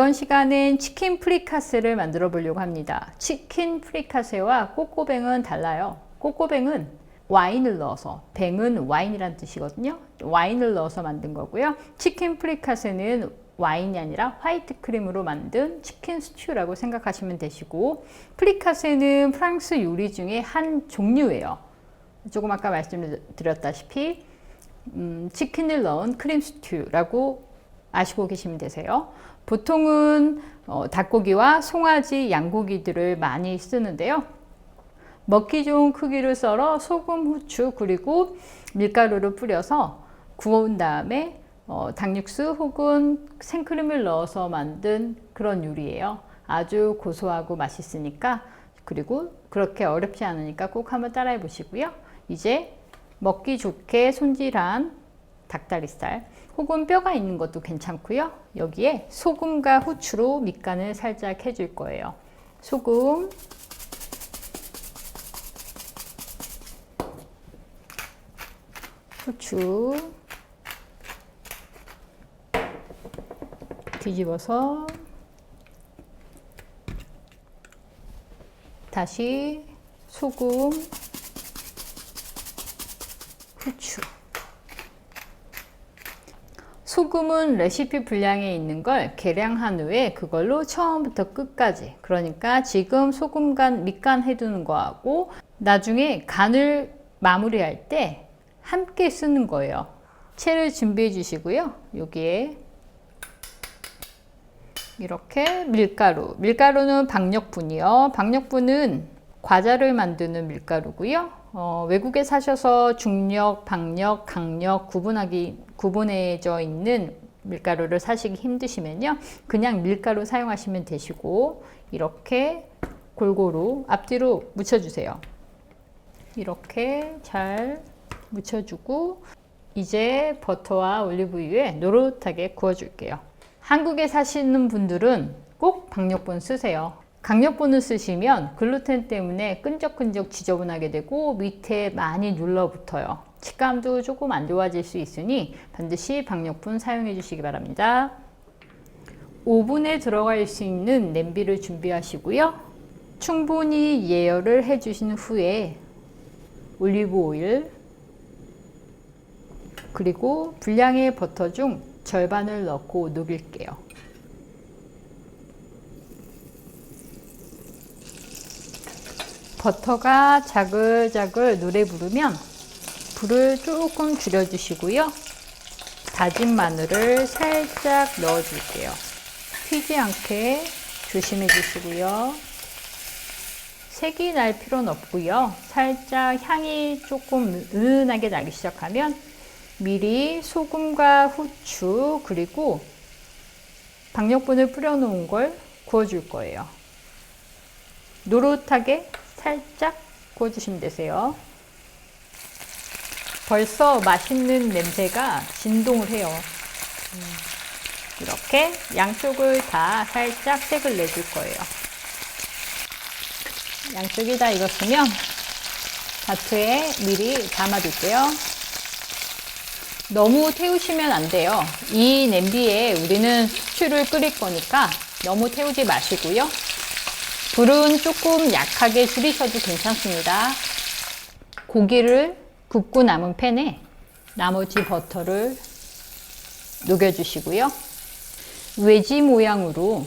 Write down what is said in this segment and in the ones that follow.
이번 시간은 치킨 프리카세를 만들어 보려고 합니다. 치킨 프리카세와 꼬꼬뱅은 달라요. 꼬꼬뱅은 와인을 넣어서, 뱅은 와인이란 뜻이거든요. 와인을 넣어서 만든 거고요. 치킨 프리카세는 와인이 아니라 화이트 크림으로 만든 치킨 스튜라고 생각하시면 되시고, 프리카세는 프랑스 요리 중에 한 종류예요. 조금 아까 말씀드렸다시피, 음, 치킨을 넣은 크림 스튜라고 아시고 계시면 되세요. 보통은 어, 닭고기와 송아지, 양고기들을 많이 쓰는데요. 먹기 좋은 크기로 썰어 소금, 후추 그리고 밀가루를 뿌려서 구운 다음에 어, 닭육수 혹은 생크림을 넣어서 만든 그런 요리예요. 아주 고소하고 맛있으니까 그리고 그렇게 어렵지 않으니까 꼭 한번 따라해 보시고요. 이제 먹기 좋게 손질한 닭다리살 혹은 뼈가 있는 것도 괜찮고요. 여기에 소금과 후추로 밑간을 살짝 해줄 거예요. 소금, 후추, 뒤집어서 다시 소금, 후추. 소금은 레시피 분량에 있는 걸 계량한 후에 그걸로 처음부터 끝까지 그러니까 지금 소금 간 밑간 해두는 거하고 나중에 간을 마무리할 때 함께 쓰는 거예요. 채를 준비해 주시고요. 여기에 이렇게 밀가루. 밀가루는 박력분이요. 박력분은 과자를 만드는 밀가루고요. 어, 외국에 사셔서 중력, 박력, 강력 구분하기 구분해져 있는 밀가루를 사시기 힘드시면요. 그냥 밀가루 사용하시면 되시고 이렇게 골고루 앞뒤로 묻혀주세요. 이렇게 잘 묻혀주고 이제 버터와 올리브유에 노릇하게 구워줄게요. 한국에 사시는 분들은 꼭 박력분 쓰세요. 강력분을 쓰시면 글루텐 때문에 끈적끈적 지저분하게 되고 밑에 많이 눌러붙어요. 식감도 조금 안 좋아질 수 있으니 반드시 박력분 사용해 주시기 바랍니다. 오븐에 들어갈 수 있는 냄비를 준비하시고요. 충분히 예열을 해 주신 후에 올리브 오일 그리고 분량의 버터 중 절반을 넣고 녹일게요. 버터가 자글자글 노래 부르면 불을 조금 줄여주시고요. 다진 마늘을 살짝 넣어줄게요. 튀지 않게 조심해 주시고요. 색이 날 필요는 없고요. 살짝 향이 조금 은은하게 나기 시작하면 미리 소금과 후추 그리고 박력분을 뿌려놓은 걸 구워줄 거예요. 노릇하게 살짝 구워주시면 되세요. 벌써 맛있는 냄새가 진동을 해요. 음, 이렇게 양쪽을 다 살짝 색을 내줄 거예요. 양쪽이 다 익었으면 바트에 미리 담아둘게요. 너무 태우시면 안 돼요. 이 냄비에 우리는 수추를 끓일 거니까 너무 태우지 마시고요. 불은 조금 약하게 줄이셔도 괜찮습니다. 고기를 굽고 남은 팬에 나머지 버터를 녹여주시고요. 외지 모양으로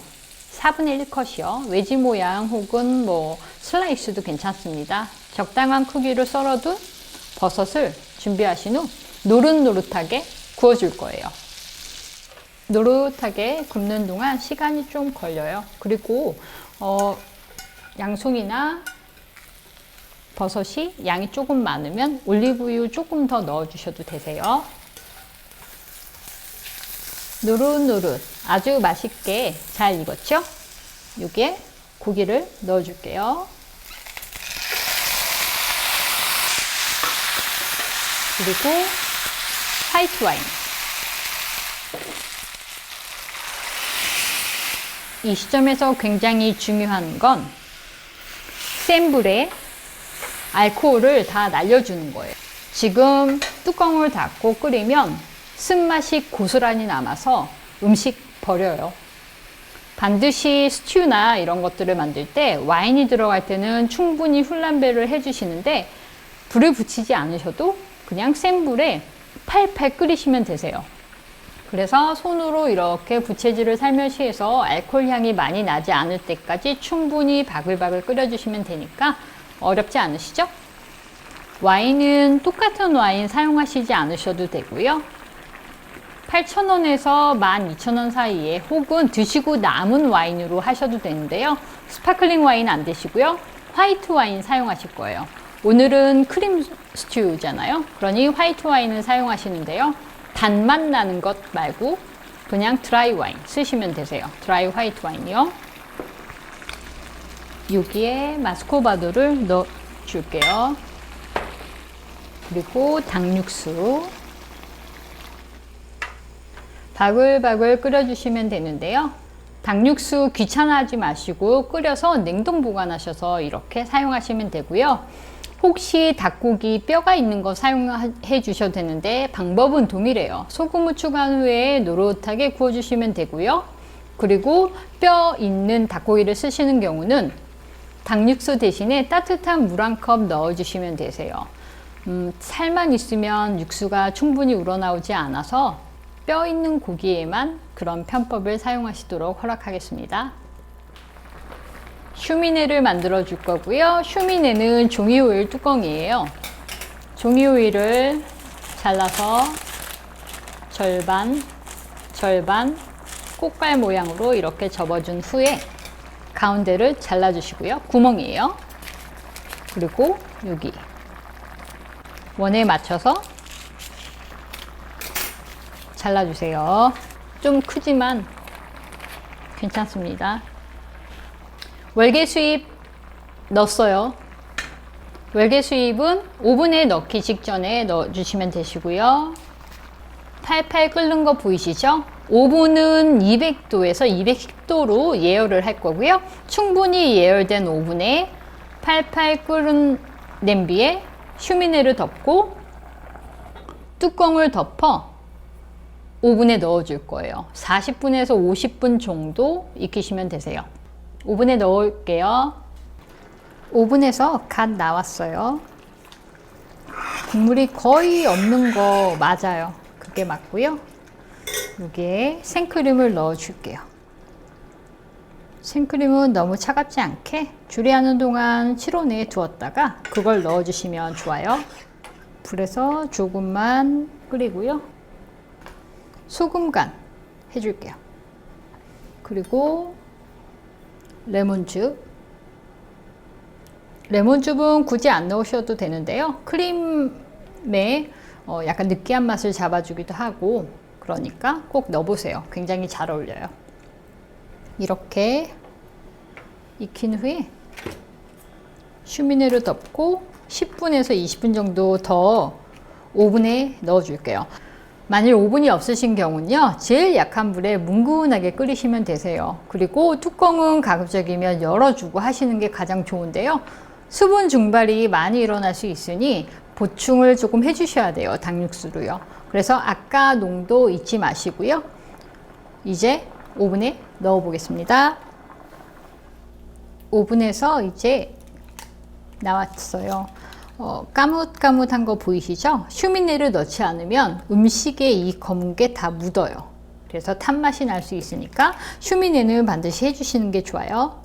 4분의 1컷이요. 외지 모양 혹은 뭐 슬라이스도 괜찮습니다. 적당한 크기로 썰어둔 버섯을 준비하신 후 노릇노릇하게 구워줄 거예요. 노릇하게 굽는 동안 시간이 좀 걸려요. 그리고 어, 양송이나 버섯이 양이 조금 많으면 올리브유 조금 더 넣어주셔도 되세요. 노릇노릇 아주 맛있게 잘 익었죠? 여기에 고기를 넣어줄게요. 그리고 화이트 와인. 이 시점에서 굉장히 중요한 건 센 불에 알코올을 다 날려주는 거예요. 지금 뚜껑을 닫고 끓이면 쓴맛이 고스란히 남아서 음식 버려요. 반드시 스튜나 이런 것들을 만들 때 와인이 들어갈 때는 충분히 훈란배를 해주시는데 불을 붙이지 않으셔도 그냥 센 불에 팔팔 끓이시면 되세요. 그래서 손으로 이렇게 부채질을 살며시 해서 알코올 향이 많이 나지 않을 때까지 충분히 바글바글 끓여주시면 되니까 어렵지 않으시죠? 와인은 똑같은 와인 사용하시지 않으셔도 되고요. 8,000원에서 12,000원 사이에 혹은 드시고 남은 와인으로 하셔도 되는데요. 스파클링 와인 안 되시고요. 화이트 와인 사용하실 거예요. 오늘은 크림 스튜잖아요. 그러니 화이트 와인을 사용하시는데요. 단맛 나는 것 말고 그냥 드라이 와인 쓰시면 되세요. 드라이 화이트 와인이요. 여기에 마스코바도를 넣어 줄게요. 그리고 당육수 바글바글 끓여주시면 되는데요. 닭육수 귀찮아하지 마시고 끓여서 냉동 보관하셔서 이렇게 사용하시면 되고요. 혹시 닭고기 뼈가 있는 거 사용해 주셔도 되는데 방법은 동일해요. 소금을 추가한 후에 노릇하게 구워주시면 되고요. 그리고 뼈 있는 닭고기를 쓰시는 경우는 닭육수 대신에 따뜻한 물 한 컵 넣어주시면 되세요. 음, 살만 있으면 육수가 충분히 우러나오지 않아서 뼈 있는 고기에만 그런 편법을 사용하시도록 허락하겠습니다. 슈미네를 만들어 줄 거고요. 슈미네는 종이 오일 뚜껑이에요. 종이 오일을 잘라서 절반, 절반 꽃갈 모양으로 이렇게 접어준 후에 가운데를 잘라주시고요. 구멍이에요. 그리고 여기 원에 맞춰서 잘라주세요. 좀 크지만 괜찮습니다. 월계 수잎 넣었어요. 월계 수잎은 오븐에 넣기 직전에 넣어주시면 되시고요. 팔팔 끓는 거 보이시죠? 오븐은 200도에서 210도로 예열을 할 거고요. 충분히 예열된 오븐에 팔팔 끓은 냄비에 슈미네를 덮고 뚜껑을 덮어 오븐에 넣어 줄 거예요. 40분에서 50분 정도 익히시면 되세요. 오븐에 넣을게요. 오븐에서 갓 나왔어요. 국물이 거의 없는 거 맞아요. 그게 맞고요. 여기에 생크림을 넣어 줄게요. 생크림은 너무 차갑지 않게 조리하는 동안 실온에 두었다가 그걸 넣어 주시면 좋아요. 불에서 조금만 끓이고요. 소금 간 해줄게요. 그리고 레몬즙. 레몬즙은 굳이 안 넣으셔도 되는데요. 크림에 어 약간 느끼한 맛을 잡아주기도 하고 그러니까 꼭 넣어보세요. 굉장히 잘 어울려요. 이렇게 익힌 후에 슈미네를 덮고 10분에서 20분 정도 더 오븐에 넣어줄게요. 만일 오븐이 없으신 경우는요, 제일 약한 불에 뭉근하게 끓이시면 되세요. 그리고 뚜껑은 가급적이면 열어주고 하시는 게 가장 좋은데요. 수분 증발이 많이 일어날 수 있으니 보충을 조금 해주셔야 돼요. 닭육수로요. 그래서 아까 농도 잊지 마시고요. 이제 오븐에 넣어 보겠습니다. 오븐에서 이제 나왔어요. 어, 까뭇까뭇한 거 보이시죠? 슈미네를 넣지 않으면 음식에 이 검은 게 다 묻어요. 그래서 탄맛이 날 수 있으니까 슈미네는 반드시 해주시는 게 좋아요.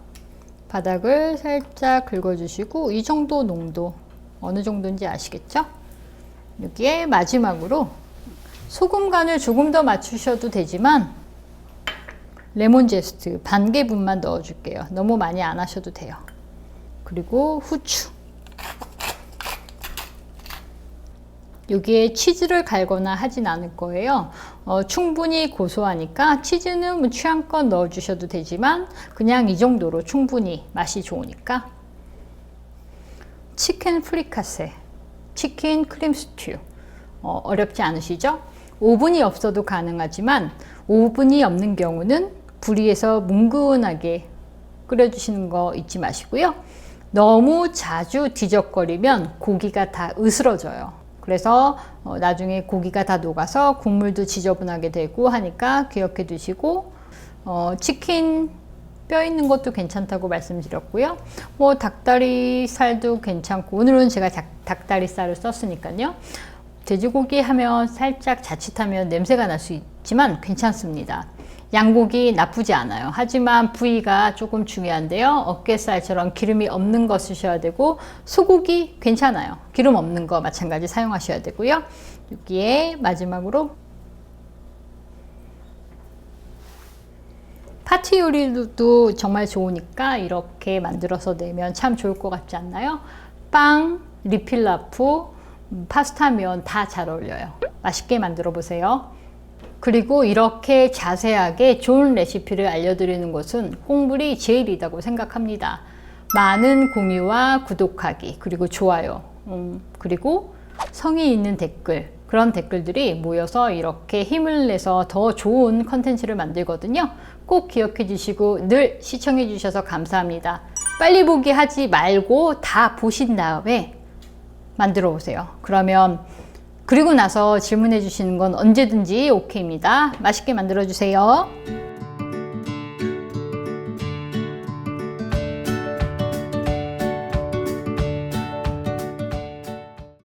바닥을 살짝 긁어주시고 이 정도 농도 어느 정도인지 아시겠죠? 여기에 마지막으로 소금 간을 조금 더 맞추셔도 되지만 레몬 제스트 반 개분만 넣어줄게요. 너무 많이 안 하셔도 돼요. 그리고 후추 여기에 치즈를 갈거나 하진 않을 거예요. 어, 충분히 고소하니까 치즈는 뭐 취향껏 넣어주셔도 되지만 그냥 이 정도로 충분히 맛이 좋으니까 치킨 프리카세, 치킨 크림 스튜 어, 어렵지 않으시죠? 오븐이 없어도 가능하지만 오븐이 없는 경우는 불 위에서 뭉근하게 끓여주시는 거 잊지 마시고요. 너무 자주 뒤적거리면 고기가 다 으스러져요. 그래서 어, 나중에 고기가 다 녹아서 국물도 지저분하게 되고 하니까 기억해 두시고 어, 치킨 뼈 있는 것도 괜찮다고 말씀드렸고요. 뭐 닭다리 살도 괜찮고 오늘은 제가 닭, 닭다리 살을 썼으니까요. 돼지고기 하면 살짝 자칫하면 냄새가 날 수 있지만 괜찮습니다. 양고기 나쁘지 않아요. 하지만 부위가 조금 중요한데요. 어깨살처럼 기름이 없는 거 쓰셔야 되고 소고기 괜찮아요. 기름 없는 거 마찬가지 사용하셔야 되고요. 여기에 마지막으로 파티 요리도 정말 좋으니까 이렇게 만들어서 내면 참 좋을 것 같지 않나요? 빵, 리필라프, 음, 파스타면 다 잘 어울려요. 맛있게 만들어 보세요. 그리고 이렇게 자세하게 좋은 레시피를 알려드리는 것은 홍불이 제일이라고 생각합니다. 많은 공유와 구독하기, 그리고 좋아요, 음, 그리고 성의 있는 댓글, 그런 댓글들이 모여서 이렇게 힘을 내서 더 좋은 컨텐츠를 만들거든요. 꼭 기억해 주시고 늘 시청해 주셔서 감사합니다. 빨리 보기 하지 말고 다 보신 다음에 만들어 보세요. 그러면 그리고 나서 질문해 주시는 건 언제든지 오케이입니다. 맛있게 만들어 주세요.